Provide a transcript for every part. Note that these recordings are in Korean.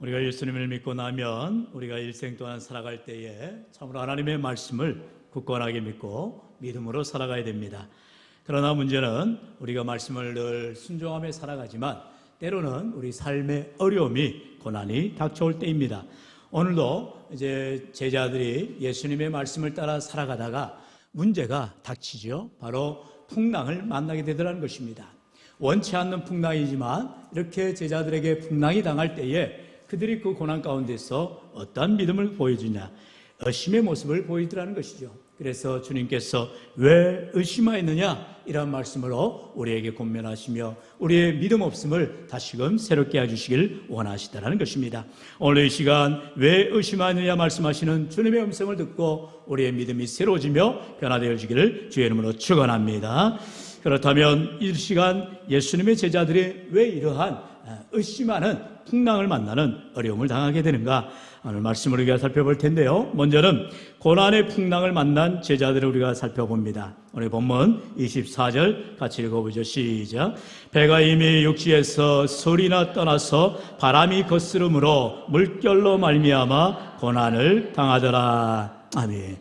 우리가 예수님을 믿고 나면 우리가 일생 동안 살아갈 때에 참으로 하나님의 말씀을 굳건하게 믿고 믿음으로 살아가야 됩니다. 그러나 문제는 우리가 말씀을 늘 순종하며 살아가지만 때로는 우리 삶의 어려움이 고난이 닥쳐올 때입니다. 오늘도 이제 제자들이 예수님의 말씀을 따라 살아가다가 문제가 닥치죠. 바로 풍랑을 만나게 되더라는 것입니다. 원치 않는 풍랑이지만 이렇게 제자들에게 풍랑이 당할 때에 그들이 그 고난 가운데서 어떠한 믿음을 보여주냐 의심의 모습을 보이더라는 것이죠. 그래서 주님께서 왜 의심하였느냐 이런 말씀으로 우리에게 권면하시며 우리의 믿음 없음을 다시금 새롭게 해주시길 원하시다라는 것입니다. 오늘 이 시간 왜 의심하느냐 말씀하시는 주님의 음성을 듣고 우리의 믿음이 새로워지며 변화되어지기를 주의 이름으로 축원합니다. 그렇다면 이 시간 예수님의 제자들이 왜 이러한 의심하는 풍랑을 만나는 어려움을 당하게 되는가 오늘 말씀을 우리가 살펴볼 텐데요. 먼저는 고난의 풍랑을 만난 제자들을 우리가 살펴봅니다. 오늘 본문 24절 같이 읽어보죠. 시작. 배가 이미 육지에서 소리나 떠나서 바람이 거스름으로 물결로 말미암아 고난을 당하더라. 아멘.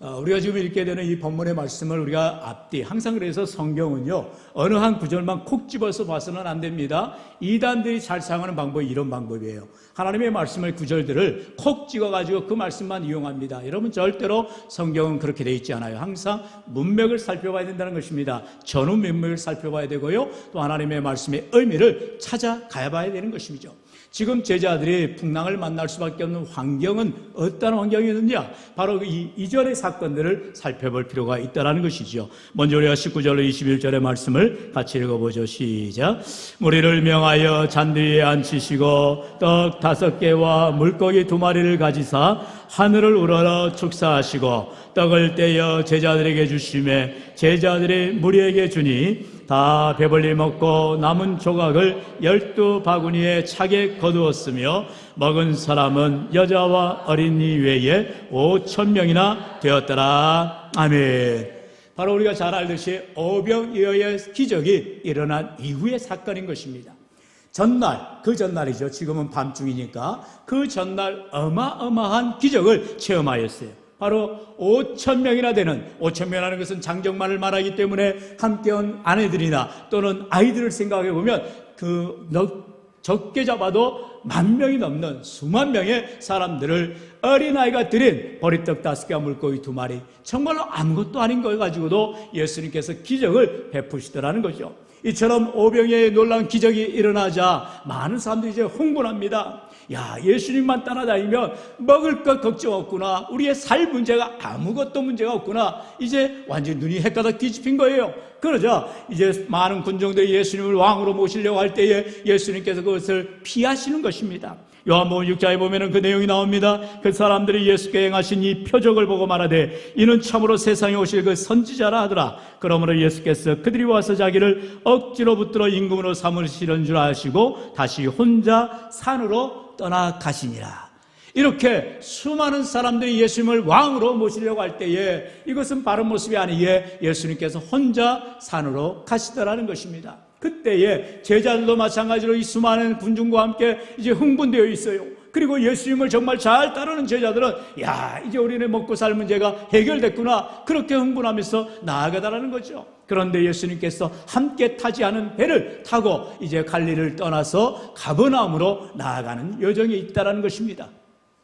어, 우리가 지금 읽게 되는 이 본문의 말씀을 우리가 앞뒤 항상 그래서 성경은요 어느 한 구절만 콕 집어서 봐서는 안 됩니다. 이단들이 잘 사용하는 방법이 이런 방법이에요. 하나님의 말씀의 구절들을 콕 찍어가지고 그 말씀만 이용합니다. 여러분 절대로 성경은 그렇게 돼 있지 않아요. 항상 문맥을 살펴봐야 된다는 것입니다. 전후 문맥을 살펴봐야 되고요. 또 하나님의 말씀의 의미를 찾아가야 봐야 되는 것이죠. 지금 제자들이 풍랑을 만날 수밖에 없는 환경은 어떤 환경이었느냐? 바로 이 이전의 사건들을 살펴볼 필요가 있다는 것이죠. 먼저 우리가 19절로 21절의 말씀을 같이 읽어보죠. 시작. 무리를 명하여 잔디 위에 앉히시고 떡 다섯 개와 물고기 두 마리를 가지사 하늘을 우러러 축사하시고 떡을 떼어 제자들에게 주심에 제자들이 무리에게 주니 다 배불리 먹고 남은 조각을 열두 바구니에 차게 거두었으며 먹은 사람은 여자와 어린이 외에 오천 명이나 되었더라. 아멘. 바로 우리가 잘 알듯이 오병이어의 기적이 일어난 이후의 사건인 것입니다. 전날, 그 전날이죠. 지금은 밤중이니까 그 전날 어마어마한 기적을 체험하였어요. 바로 5천 명이나 되는 5천 명이라는 것은 장정만을 말하기 때문에 함께 온 아내들이나 또는 아이들을 생각해 보면 그 적게 잡아도 만 명이 넘는 수만 명의 사람들을 어린아이가 드린 보리떡 다섯 개와 물고기 두 마리 정말로 아무것도 아닌 걸 가지고도 예수님께서 기적을 베푸시더라는 거죠. 이처럼 오병의 놀라운 기적이 일어나자 많은 사람들이 이제 흥분합니다. 야, 예수님만 따라다니면 먹을 것 걱정 없구나. 우리의 살 문제가 아무것도 문제가 없구나. 이제 완전히 눈이 헷가닥 뒤집힌 거예요. 그러자 이제 많은 군종들이 예수님을 왕으로 모시려고 할 때에 예수님께서 그것을 피하시는 것입니다. 요한복음 6장에 보면은 그 내용이 나옵니다. 그 사람들이 예수께 행하신 이 표적을 보고 말하되 이는 참으로 세상에 오실 그 선지자라 하더라. 그러므로 예수께서 그들이 와서 자기를 억지로 붙들어 임금으로 삼으시는 줄 아시고 다시 혼자 산으로 떠나가시니라. 이렇게 수많은 사람들이 예수님을 왕으로 모시려고 할 때에 이것은 바른 모습이 아니에 예수님께서 혼자 산으로 가시더라는 것입니다. 그때에 제자들도 마찬가지로 이 수많은 군중과 함께 이제 흥분되어 있어요. 그리고 예수님을 정말 잘 따르는 제자들은 야 이제 우리는 먹고 살 문제가 해결됐구나 그렇게 흥분하면서 나아가다라는 거죠. 그런데 예수님께서 함께 타지 않은 배를 타고 이제 갈리를 떠나서 가버나움으로 나아가는 여정이 있다라는 것입니다.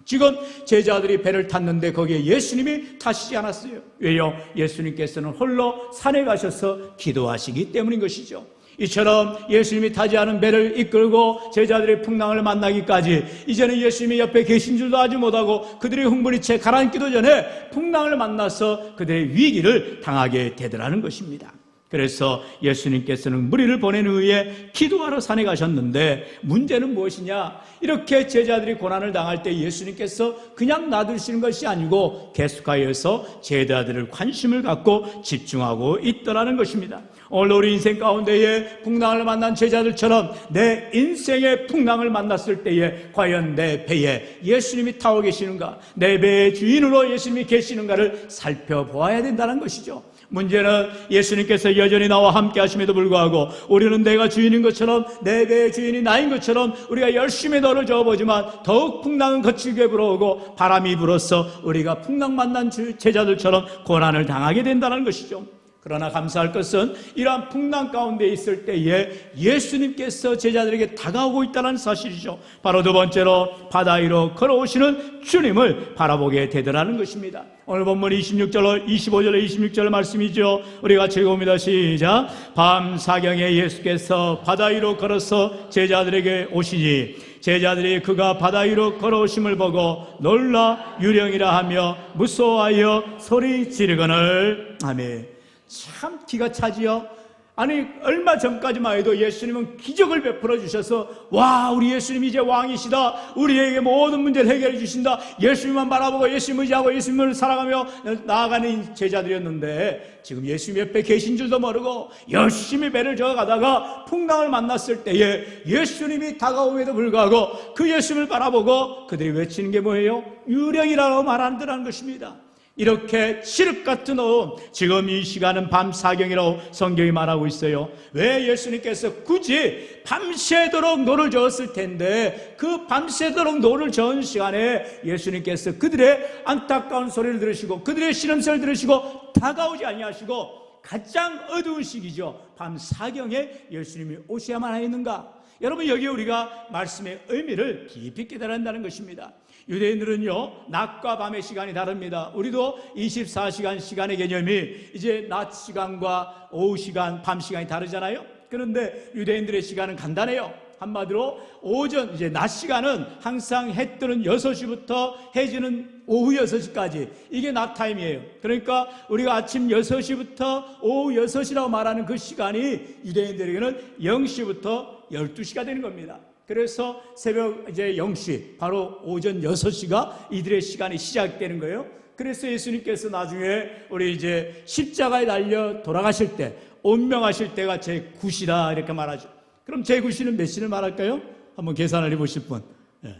지금 제자들이 배를 탔는데 거기에 예수님이 타시지 않았어요. 왜요? 예수님께서는 홀로 산에 가셔서 기도하시기 때문인 것이죠. 이처럼 예수님이 타지 않은 배를 이끌고 제자들의 풍랑을 만나기까지 이제는 예수님이 옆에 계신 줄도 아지 못하고 그들의 흥분이 채 가라앉기도 전에 풍랑을 만나서 그들의 위기를 당하게 되더라는 것입니다. 그래서 예수님께서는 무리를 보낸 후에 기도하러 산에 가셨는데 문제는 무엇이냐? 이렇게 제자들이 고난을 당할 때 예수님께서 그냥 놔두시는 것이 아니고 계속하여서 제자들을 관심을 갖고 집중하고 있더라는 것입니다. 오늘 우리 인생 가운데에 풍랑을 만난 제자들처럼 내 인생의 풍랑을 만났을 때에 과연 내 배에 예수님이 타고 계시는가? 내 배의 주인으로 예수님이 계시는가를 살펴보아야 된다는 것이죠. 문제는 예수님께서 여전히 나와 함께 하심에도 불구하고 우리는 내가 주인인 것처럼 내 배의 주인이 나인 것처럼 우리가 열심히 너를 저어보지만 더욱 풍랑은 거칠게 불어오고 바람이 불어서 우리가 풍랑 만난 주- 제자들처럼 고난을 당하게 된다는 것이죠. 그러나 감사할 것은 이러한 풍랑 가운데 있을 때에 예수님께서 제자들에게 다가오고 있다는 사실이죠. 바로 두 번째로 바다 위로 걸어오시는 주님을 바라보게 되더라는 것입니다. 오늘 본문 26절, 25절, 26절 말씀이죠. 우리 같이 읽어봅니다. 시작. 밤 사경에 예수께서 바다 위로 걸어서 제자들에게 오시니 제자들이 그가 바다 위로 걸어오심을 보고 놀라 유령이라 하며 무서워하여 소리 지르거늘 아멘. 참 기가 차지요. 아니 얼마 전까지만 해도 예수님은 기적을 베풀어 주셔서 와 우리 예수님 이제 왕이시다 우리에게 모든 문제를 해결해 주신다 예수님만 바라보고 예수님 의지하고 예수님을 살아가며 나아가는 제자들이었는데 지금 예수님 옆에 계신 줄도 모르고 열심히 배를 저어가다가 풍랑을 만났을 때에 예수님이 다가옴에도 불구하고 그 예수님을 바라보고 그들이 외치는 게 뭐예요? 유령이라고 말한다는 것입니다 이렇게 칠흑 같은 오후, 지금 이 시간은 밤 사경이라고 성경이 말하고 있어요. 왜 예수님께서 굳이 밤새도록 노를 저었을 텐데, 그 밤새도록 노를 저은 시간에 예수님께서 그들의 안타까운 소리를 들으시고, 그들의 신음소리를 들으시고, 다가오지 아니하시고, 가장 어두운 시기죠. 밤 사경에 예수님이 오셔야만 하였는가? 여러분, 여기 우리가 말씀의 의미를 깊이 깨달은다는 것입니다. 유대인들은요, 낮과 밤의 시간이 다릅니다. 우리도 24시간 시간의 개념이 이제 낮 시간과 오후 시간, 밤 시간이 다르잖아요? 그런데 유대인들의 시간은 간단해요. 한마디로 오전, 이제 낮 시간은 항상 해 뜨는 6시부터 해 지는 오후 6시까지. 이게 낮 타임이에요. 그러니까 우리가 아침 6시부터 오후 6시라고 말하는 그 시간이 유대인들에게는 0시부터 12시가 되는 겁니다. 그래서 새벽 이제 0시, 바로 오전 6시가 이들의 시간이 시작되는 거예요. 그래서 예수님께서 나중에 우리 이제 십자가에 달려 돌아가실 때, 운명하실 때가 제 9시다 이렇게 말하죠. 그럼 제 9시는 몇 시를 말할까요? 한번 계산을 해보실 분. 예.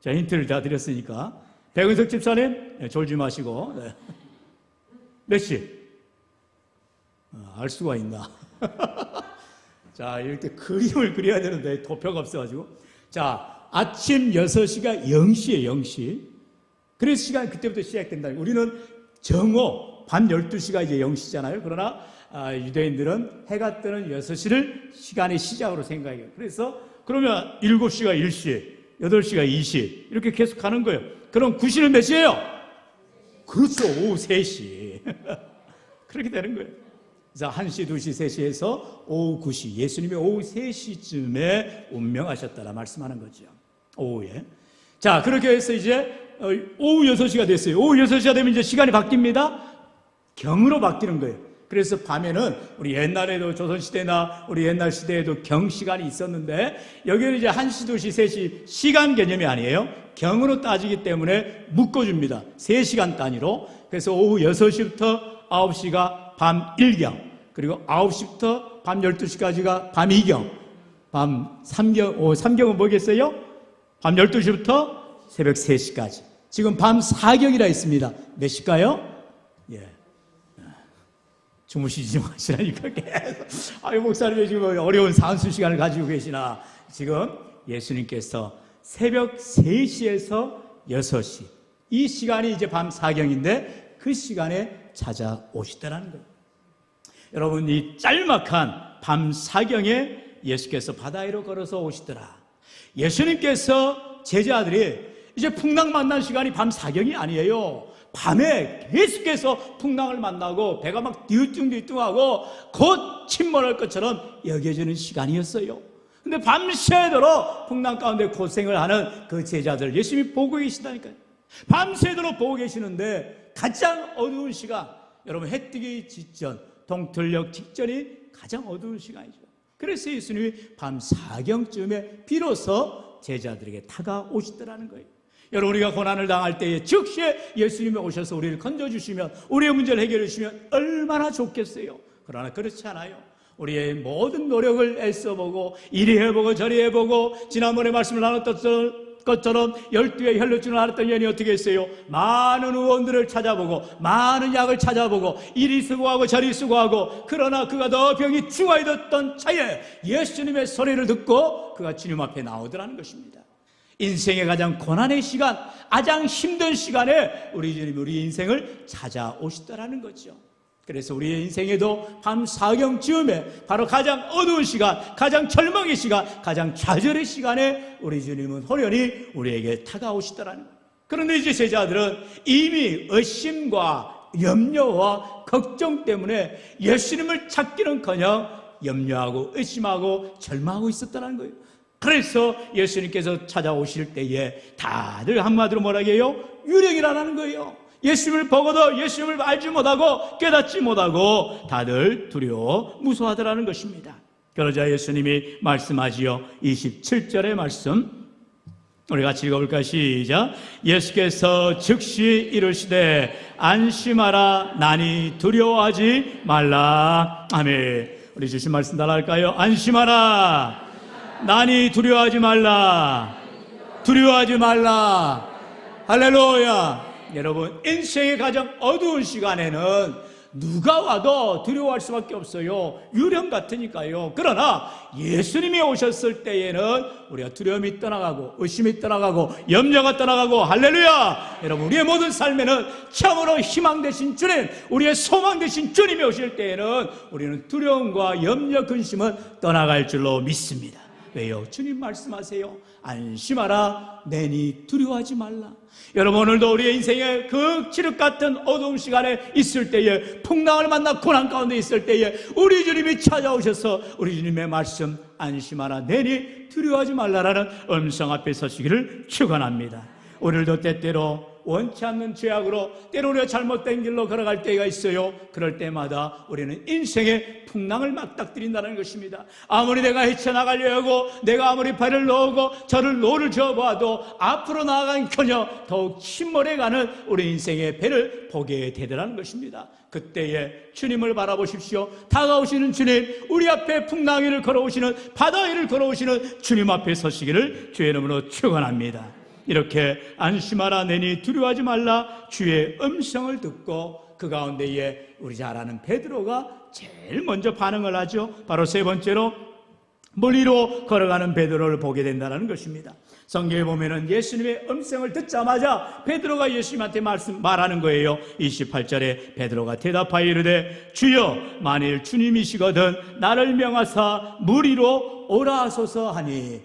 자, 힌트를 다 드렸으니까. 백은석 집사님, 예, 졸지 마시고. 네. 몇 시? 아, 알 수가 있나? 자, 이렇게 그림을 그려야 되는데 도표가 없어가지고. 자, 아침 6시가 0시에 0시. 그래서 시간이 그때부터 시작된다. 우리는 정오, 밤 12시가 이제 0시잖아요. 그러나 아, 유대인들은 해가 뜨는 6시를 시간의 시작으로 생각해요. 그래서 그러면 7시가 1시, 8시가 2시, 이렇게 계속 가는 거예요. 그럼 9시는 몇 시예요? 그렇죠. 오후 3시. 그렇게 되는 거예요. 그래서 1시, 2시, 3시에서 오후 9시, 예수님이 오후 3시쯤에 운명하셨다라 말씀하는 거죠. 오후에. 자, 그렇게 해서 이제 어, 오후 6시가 됐어요. 오후 6시가 되면 이제 시간이 바뀝니다. 경으로 바뀌는 거예요. 그래서 밤에는 우리 옛날에도 조선시대나 우리 옛날 시대에도 경 시간이 있었는데 여기는 이제 1시, 2시, 3시 시간 개념이 아니에요. 경으로 따지기 때문에 묶어줍니다. 3시간 단위로. 그래서 오후 6시부터 9시가 밤 1경, 그리고 9시부터 밤 12시까지가 밤 2경, 밤 3경, 오, 3경은 뭐겠어요? 밤 12시부터 새벽 3시까지. 지금 밤 4경이라 했습니다. 몇 시까요? 예. 주무시지 마시라니까 계속. 아유, 목사님이 지금 어려운 산수 시간을 가지고 계시나. 지금 예수님께서 새벽 3시에서 6시. 이 시간이 이제 밤 4경인데 그 시간에 찾아오시더라는 거예요. 여러분, 이 짤막한 밤 4경에 예수께서 바다 위로 걸어서 오시더라. 예수님께서 제자들이 이제 풍랑 만난 시간이 밤 4경이 아니에요. 밤에 계속해서 풍랑을 만나고 배가 막 뒤뚱뒤뚱하고 곧 침몰할 것처럼 여겨지는 시간이었어요. 근데 밤새도록 풍랑 가운데 고생을 하는 그 제자들 예수님이 보고 계시다니까요. 밤새도록 보고 계시는데 가장 어두운 시간, 여러분 해 뜨기 직전, 동틀력 직전이 가장 어두운 시간이죠. 그래서 예수님이 밤 4경쯤에 비로소 제자들에게 다가오시더라는 거예요. 여러분 우리가 고난을 당할 때에 즉시에 예수님이 오셔서 우리를 건져주시면 우리의 문제를 해결해 주시면 얼마나 좋겠어요. 그러나 그렇지 않아요. 우리의 모든 노력을 애써보고 이리 해보고 저리 해보고 지난번에 말씀을 나눴던 것처럼 열두에 혈루증을 앓았던 여인이 어떻게 했어요? 많은 의원들을 찾아보고 많은 약을 찾아보고 이리 쓰고 하고 저리 쓰고 하고 그러나 그가 더 병이 중화해졌던 차에 예수님의 소리를 듣고 그가 주님 앞에 나오더라는 것입니다. 인생의 가장 고난의 시간, 가장 힘든 시간에 우리 주님 우리 인생을 찾아오시더라는 거죠. 그래서 우리의 인생에도 밤 사경 즈음에 바로 가장 어두운 시간, 가장 절망의 시간, 가장 좌절의 시간에 우리 주님은 호련히 우리에게 다가오시더라는 거예요. 그런데 이제 제자들은 이미 의심과 염려와 걱정 때문에 예수님을 찾기는커녕 염려하고 의심하고 절망하고 있었다는 거예요. 그래서 예수님께서 찾아오실 때에 다들 한마디로 뭐라고 해요? 유령이라는 거예요. 예수님을 보고도 예수님을 알지 못하고 깨닫지 못하고 다들 두려워 무서워하더라는 것입니다. 그러자 예수님이 말씀하지요. 27절의 말씀. 우리 같이 읽어볼까? 시작. 예수께서 즉시 이르시되 안심하라 나니 두려워하지 말라. 아멘. 우리 주신 말씀 따라 할까요? 안심하라. 나니 두려워하지 말라. 두려워하지 말라. 할렐루야 여러분 인생의 가장 어두운 시간에는 누가 와도 두려워할 수밖에 없어요. 유령 같으니까요. 그러나 예수님이 오셨을 때에는 우리가 두려움이 떠나가고 의심이 떠나가고 염려가 떠나가고 할렐루야! 여러분 우리의 모든 삶에는 참으로 희망 되신 주님, 우리의 소망 되신 주님이 오실 때에는 우리는 두려움과 염려 근심은 떠나갈 줄로 믿습니다. 왜요? 주님 말씀하세요. 안심하라. 내니 두려워하지 말라. 여러분 오늘도 우리의 인생의 그 칠흑 같은 어두운 시간에 있을 때에 풍랑을 만나 고난 가운데 있을 때에 우리 주님이 찾아오셔서 우리 주님의 말씀 안심하라 내니 두려워하지 말라라는 음성 앞에 서시기를 축원합니다. 오늘도 때때로 원치 않는 죄악으로 때로 우리가 잘못된 길로 걸어갈 때가 있어요. 그럴 때마다 우리는 인생의 풍랑을 맞닥뜨린다는 것입니다. 아무리 내가 헤쳐나가려 하고 내가 아무리 발을 놓고 저를 노를 저어봐도 앞으로 나아간 겨녀 더욱 침몰해 가는 우리 인생의 배를 보게 되더라는 것입니다. 그때에 주님을 바라보십시오. 다가오시는 주님, 우리 앞에 풍랑이를 걸어오시는 바다 위를 걸어오시는 주님 앞에 서시기를 주의 이름으로 축원합니다. 이렇게 안심하라 내니 두려워하지 말라 주의 음성을 듣고 그 가운데에 우리 잘 아는 베드로가 제일 먼저 반응을 하죠. 바로 세 번째로 멀리로 걸어가는 베드로를 보게 된다는 것입니다. 성경에 보면은 예수님의 음성을 듣자마자 베드로가 예수님한테 말씀 말하는 거예요. 28절에 베드로가 대답하여 이르되 주여 만일 주님이시거든 나를 명하사 무리로 오라 하소서 하니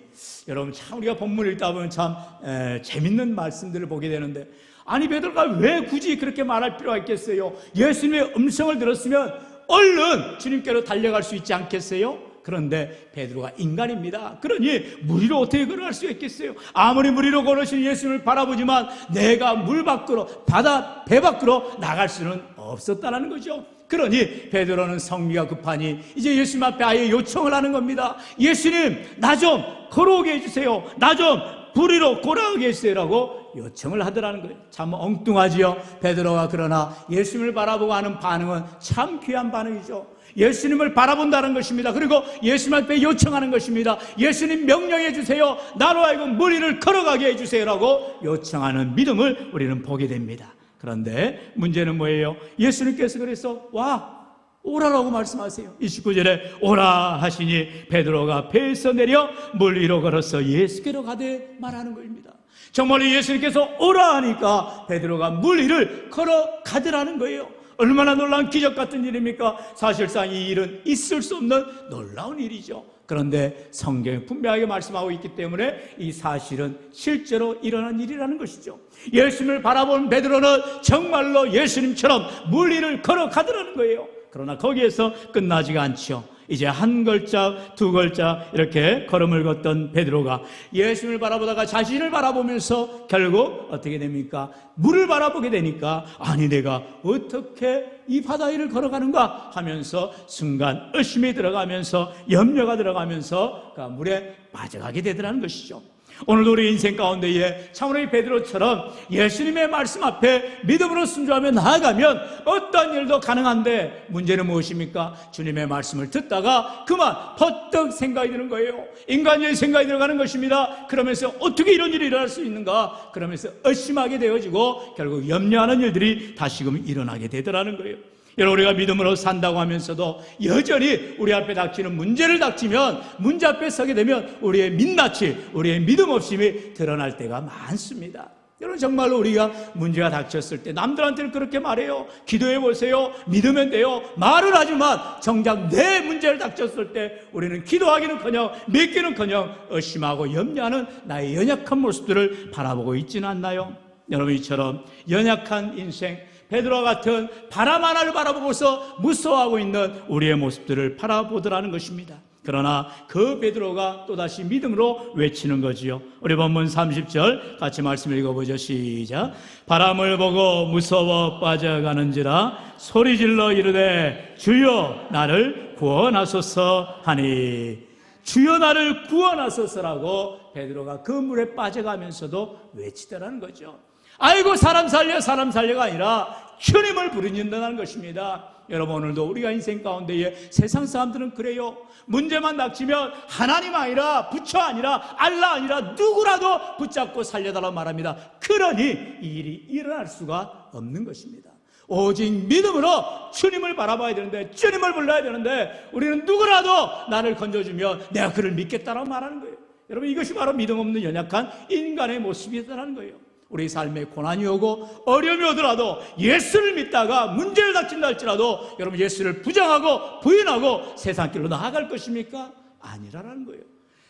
여러분 참 우리가 본문 읽다 보면 참 에, 재밌는 말씀들을 보게 되는데 아니 베드로가 왜 굳이 그렇게 말할 필요가 있겠어요? 예수님의 음성을 들었으면 얼른 주님께로 달려갈 수 있지 않겠어요? 그런데 베드로가 인간입니다. 그러니 무리로 어떻게 걸어갈 수 있겠어요? 아무리 무리로 걸으신 예수님을 바라보지만 내가 물 밖으로 바다 배 밖으로 나갈 수는 없었다라는 거죠. 그러니 베드로는 성미가 급하니 이제 예수님 앞에 아예 요청을 하는 겁니다. 예수님 나 좀 걸어오게 해주세요. 나 좀 부리로 걸어오게 해주세요라고 요청을 하더라는 거예요. 참 엉뚱하지요. 베드로가 그러나 예수님을 바라보고 하는 반응은 참 귀한 반응이죠. 예수님을 바라본다는 것입니다. 그리고 예수님 앞에 요청하는 것입니다. 예수님 명령해 주세요. 나로 하여금 무리를 걸어가게 해 주세요라고 요청하는 믿음을 우리는 보게 됩니다. 그런데 문제는 뭐예요? 예수님께서 그래서 와 오라라고 말씀하세요. 29절에 오라 하시니 베드로가 배에서 내려 물 위로 걸어서 예수께로 가되 말하는 것입니다. 정말 예수님께서 오라 하니까 베드로가 물 위를 걸어 가더라는 거예요. 얼마나 놀라운 기적 같은 일입니까? 사실상 이 일은 있을 수 없는 놀라운 일이죠. 그런데 성경에 분명하게 말씀하고 있기 때문에 이 사실은 실제로 일어난 일이라는 것이죠. 예수님을 바라본 베드로는 정말로 예수님처럼 물 위를 걸어가더라는 거예요. 그러나 거기에서 끝나지가 않죠. 이제 한 걸작, 두 걸작 이렇게 걸음을 걷던 베드로가 예수님을 바라보다가 자신을 바라보면서 결국 어떻게 됩니까? 물을 바라보게 되니까 아니 내가 어떻게 이 바다 위를 걸어가는가 하면서 순간 의심이 들어가면서 염려가 들어가면서 그 물에 빠져가게 되더라는 것이죠. 오늘도 우리 인생 가운데에 참으로 이 베드로처럼 예수님의 말씀 앞에 믿음으로 순종하며 나아가면 어떤 일도 가능한데 문제는 무엇입니까? 주님의 말씀을 듣다가 그만 퍼뜩 생각이 드는 거예요. 인간의 생각이 들어가는 것입니다. 그러면서 어떻게 이런 일이 일어날 수 있는가? 그러면서 의심하게 되어지고 결국 염려하는 일들이 다시금 일어나게 되더라는 거예요. 여러분 우리가 믿음으로 산다고 하면서도 여전히 우리 앞에 닥치는 문제를 닥치면 문제 앞에 서게 되면 우리의 민낯이 우리의 믿음 없음이 드러날 때가 많습니다. 여러분 정말로 우리가 문제가 닥쳤을 때 남들한테는 그렇게 말해요. 기도해 보세요. 믿으면 돼요. 말을 하지만 정작 내 문제를 닥쳤을 때 우리는 기도하기는커녕 믿기는커녕 의심하고 염려하는 나의 연약한 모습들을 바라보고 있지는 않나요? 여러분 이처럼 연약한 인생 베드로와 같은 바람 하나를 바라보고서 무서워하고 있는 우리의 모습들을 바라보더라는 것입니다. 그러나 그 베드로가 또다시 믿음으로 외치는 거지요. 우리 본문 30절 같이 말씀 읽어보죠. 시작. 바람을 보고 무서워 빠져가는지라 소리질러 이르되 주여 나를 구원하소서 하니 주여 나를 구원하소서라고 베드로가 그 물에 빠져가면서도 외치더라는 거죠. 아이고 사람 살려 사람 살려가 아니라 주님을 부르짖는다는 것입니다. 여러분 오늘도 우리가 인생 가운데에 세상 사람들은 그래요. 문제만 닥치면 하나님 아니라 부처 아니라 알라 아니라 누구라도 붙잡고 살려달라고 말합니다. 그러니 이 일이 일어날 수가 없는 것입니다. 오직 믿음으로 주님을 바라봐야 되는데 주님을 불러야 되는데 우리는 누구라도 나를 건져주면 내가 그를 믿겠다라고 말하는 거예요. 여러분 이것이 바로 믿음 없는 연약한 인간의 모습이다라는 거예요. 우리 삶에 고난이 오고 어려움이 오더라도 예수를 믿다가 문제를 닥친다 할지라도 여러분 예수를 부정하고 부인하고 세상 길로 나아갈 것입니까? 아니라는 거예요.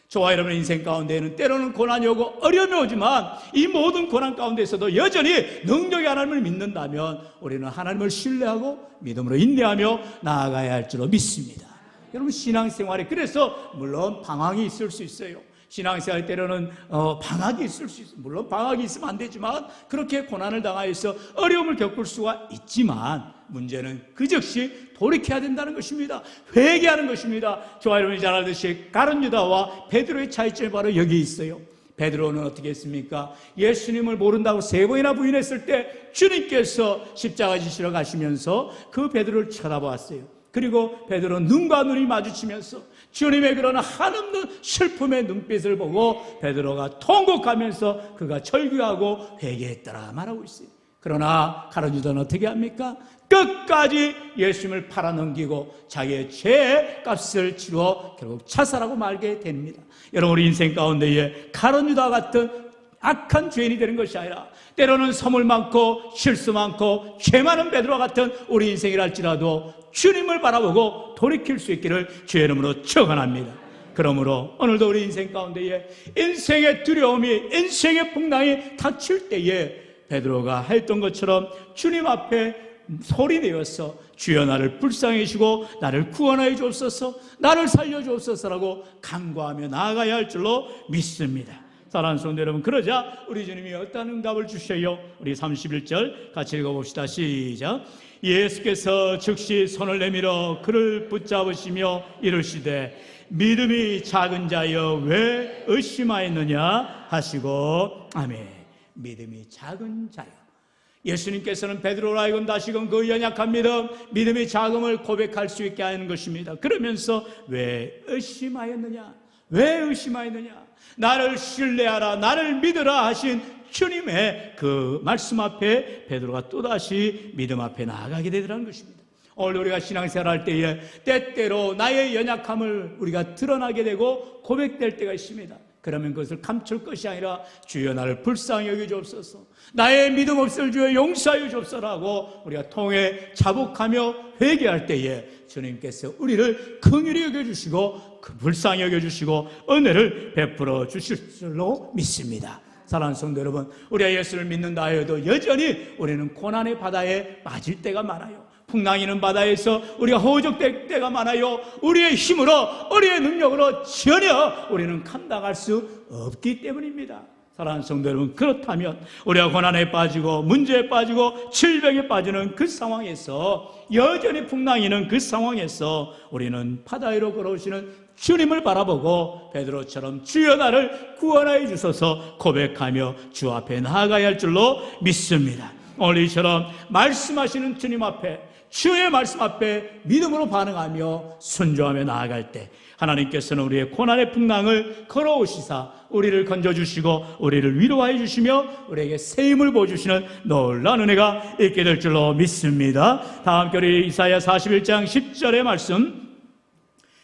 저와 여러분의 인생 가운데에는 때로는 고난이 오고 어려움이 오지만 이 모든 고난 가운데서도 여전히 능력의 하나님을 믿는다면 우리는 하나님을 신뢰하고 믿음으로 인내하며 나아가야 할 줄로 믿습니다. 여러분 신앙생활에 그래서 물론 방황이 있을 수 있어요. 신앙생활 때로는 어, 방학이 있을 수 있어요. 물론 방학이 있으면 안 되지만 그렇게 고난을 당하여서 어려움을 겪을 수가 있지만 문제는 그 즉시 돌이켜야 된다는 것입니다. 회개하는 것입니다. 저와 여러분이 잘 알듯이 가룟 유다와 베드로의 차이점이 바로 여기 있어요. 베드로는 어떻게 했습니까? 예수님을 모른다고 세 번이나 부인했을 때 주님께서 십자가 지시러 가시면서 그 베드로를 쳐다보았어요. 그리고 베드로는 눈과 눈이 마주치면서 주님의 그런 한없는 슬픔의 눈빛을 보고 베드로가 통곡하면서 그가 철교하고 회개했더라 말하고 있어요. 그러나 가르주다는 어떻게 합니까? 끝까지 예수님을 팔아넘기고 자기의 죄의 값을 치루어 결국 자살하고 말게 됩니다. 여러분 우리 인생 가운데에 가론유다 같은 악한 죄인이 되는 것이 아니라 때로는 선물 많고 실수 많고 죄 많은 베드로와 같은 우리 인생이랄지라도 주님을 바라보고 돌이킬 수 있기를 주의 이름으로 축원합니다. 그러므로 오늘도 우리 인생 가운데에 인생의 두려움이 인생의 풍랑이 닥칠 때에 베드로가 했던 것처럼 주님 앞에 소리 내어서 주여 나를 불쌍히 여시고 나를 구원하여 주옵소서 나를 살려 주옵소서라고 간구하며 나아가야 할 줄로 믿습니다. 사랑하는 성도 여러분 그러자 우리 주님이 어떤 응답을 주셔요? 우리 31절 같이 읽어봅시다. 시작. 예수께서 즉시 손을 내밀어 그를 붙잡으시며 이르시되 믿음이 작은 자여 왜 의심하였느냐 하시고 아멘. 믿음이 작은 자여. 예수님께서는 베드로로 하여금 다시금 그 연약한 믿음, 믿음의 자금을 고백할 수 있게 하는 것입니다. 그러면서 왜 의심하였느냐? 왜 의심하였느냐? 나를 신뢰하라, 나를 믿으라 하신 주님의 그 말씀 앞에 베드로가 또다시 믿음 앞에 나아가게 되더라는 것입니다. 오늘 우리가 신앙생활 할 때에 때때로 나의 연약함을 우리가 드러나게 되고 고백될 때가 있습니다. 그러면 그것을 감출 것이 아니라 주여 나를 불쌍히 여겨 주옵소서. 나의 믿음 없을 주여 용서하여 주옵소서라고 우리가 통해 자복하며 회개할 때에 주님께서 우리를 긍휼히 여겨 주시고 그 불쌍히 여겨 주시고 은혜를 베풀어 주실 줄로 믿습니다. 사랑하는 성도 여러분, 우리가 예수를 믿는다 해도 여전히 우리는 고난의 바다에 빠질 때가 많아요. 풍랑이는 바다에서 우리가 허우적될 때가 많아요. 우리의 힘으로, 우리의 능력으로 전혀 우리는 감당할 수 없기 때문입니다. 사랑하는 성도 여러분, 그렇다면 우리가 고난에 빠지고 문제에 빠지고 질병에 빠지는 그 상황에서 여전히 풍랑이는 그 상황에서 우리는 바다 위로 걸어오시는 주님을 바라보고 베드로처럼 주여 나를 구원하여 주소서 고백하며 주 앞에 나아가야 할 줄로 믿습니다. 오늘 이처럼 말씀하시는 주님 앞에 주의 말씀 앞에 믿음으로 반응하며 순종하며 나아갈 때 하나님께서는 우리의 고난의 풍랑을 걸어오시사 우리를 건져주시고 우리를 위로하여 주시며 우리에게 새 힘을 보여주시는 놀라운 은혜가 있게 될 줄로 믿습니다. 다음 교리 이사야 41장 10절의 말씀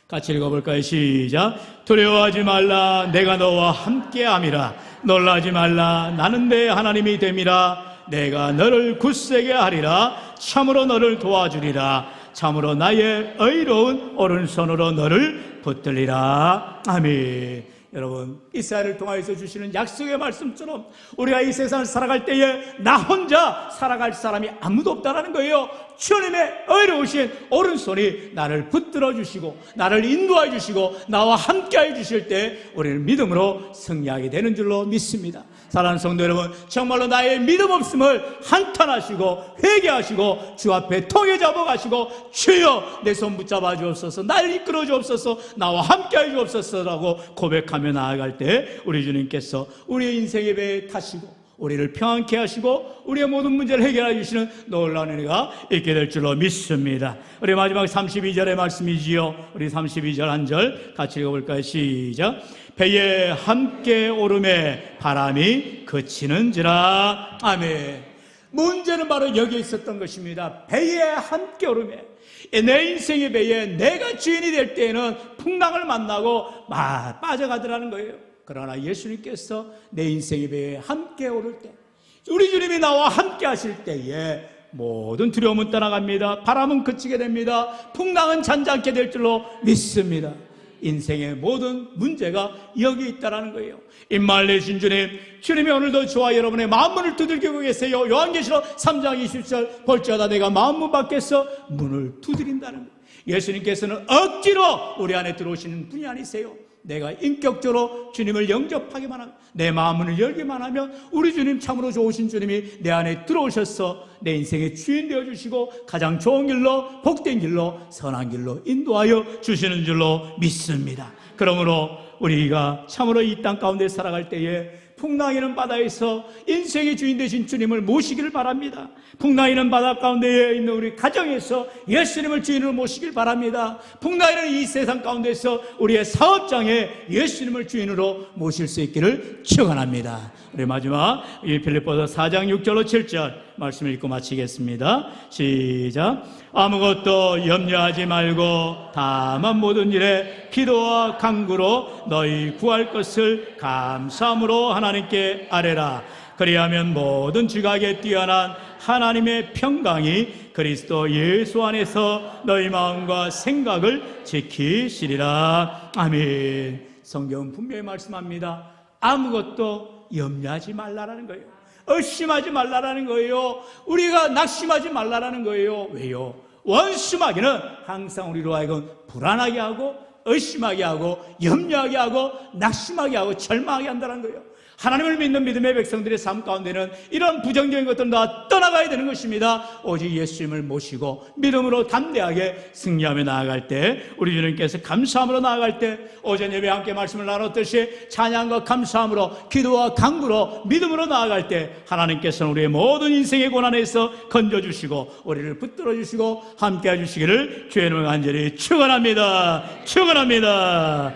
같이 읽어볼까요? 시작. 두려워하지 말라. 내가 너와 함께함이라. 놀라지 말라. 나는 내 하나님이 됨이라. 내가 너를 굳세게 하리라. 참으로 너를 도와주리라. 참으로 나의 의로운 오른손으로 너를 붙들리라. 아멘. 여러분, 이스라엘을 통하여서 주시는 약속의 말씀처럼 우리가 이 세상을 살아갈 때에 나 혼자 살아갈 사람이 아무도 없다라는 거예요. 주님의 의로우신 오른손이 나를 붙들어 주시고 나를 인도해 주시고 나와 함께해 주실 때 우리는 믿음으로 승리하게 되는 줄로 믿습니다. 사랑하는 성도 여러분, 정말로 나의 믿음 없음을 한탄하시고 회개하시고 주 앞에 통해 잡아가시고 주여 내 손 붙잡아 주옵소서 날 이끌어 주옵소서 나와 함께해 주옵소서라고 고백하며 나아갈 때 우리 주님께서 우리의 인생의 배에 타시고 우리를 평안케 하시고 우리의 모든 문제를 해결해 주시는 놀라운 은혜가 있게 될 줄로 믿습니다. 우리 마지막 32절의 말씀이지요. 우리 32절 한 절 같이 읽어볼까요? 시작. 배에 함께 오름에 바람이 그치는지라. 아멘. 문제는 바로 여기에 있었던 것입니다. 배에 함께 오름에. 내 인생의 배에 내가 주인이 될 때에는 풍랑을 만나고 막 빠져가더라는 거예요. 그러나 예수님께서 내 인생의 배에 함께 오를 때, 우리 주님이 나와 함께 하실 때에 모든 두려움은 떠나갑니다. 바람은 그치게 됩니다. 풍랑은 잔잔케 될 줄로 믿습니다. 인생의 모든 문제가 여기 있다라는 거예요. 내신 주님, 주님이 오늘도 저와 여러분의 마음문을 두들기고 계세요. 요한계시록 3장 20절 볼지어다 내가 마음문 밖에서 문을 두드린다는 거예요. 예수님께서는 억지로 우리 안에 들어오시는 분이 아니세요. 내가 인격적으로 주님을 영접하기만 하면 내 마음을 열기만 하면 우리 주님 참으로 좋으신 주님이 내 안에 들어오셔서 내 인생의 주인 되어 주시고 가장 좋은 길로 복된 길로 선한 길로 인도하여 주시는 줄로 믿습니다. 그러므로 우리가 참으로 이 땅 가운데 살아갈 때에 풍랑이는 바다에서 인생의 주인 되신 주님을 모시기를 바랍니다. 풍랑이는 바다 가운데에 있는 우리 가정에서 예수님을 주인으로 모시길 바랍니다. 풍랑이는 이 세상 가운데서 우리의 사업장에 예수님을 주인으로 모실 수 있기를 축원합니다. 우리 마지막 이 필립보서 4장 6절로 7절 말씀을 읽고 마치겠습니다. 시작. 아무것도 염려하지 말고 다만 모든 일에 기도와 간구로 너희 구할 것을 감사함으로 하나 님께 아뢰라. 그리하면 모든 지각에 뛰어난 하나님의 평강이 그리스도 예수 안에서 너희 마음과 생각을 지키시리라. 아멘. 성경은 분명히 말씀합니다. 아무것도 염려하지 말라라는 거예요. 의심하지 말라라는 거예요. 우리가 낙심하지 말라라는 거예요. 왜요? 원심하기는 항상 우리로 하여금 불안하게 하고 의심하게 하고 염려하게 하고 낙심하게 하고 절망하게 한다는 거예요. 하나님을 믿는 믿음의 백성들의 삶 가운데는 이런 부정적인 것들은 다 떠나가야 되는 것입니다. 오직 예수님을 모시고 믿음으로 담대하게 승리하며 나아갈 때 우리 주님께서 감사함으로 나아갈 때 오전 예배 함께 말씀을 나눴듯이 찬양과 감사함으로 기도와 강구로 믿음으로 나아갈 때 하나님께서는 우리의 모든 인생의 고난에서 건져주시고 우리를 붙들어 주시고 함께 해 주시기를 주의 이름으로 간절히 축원합니다. 축원합니다.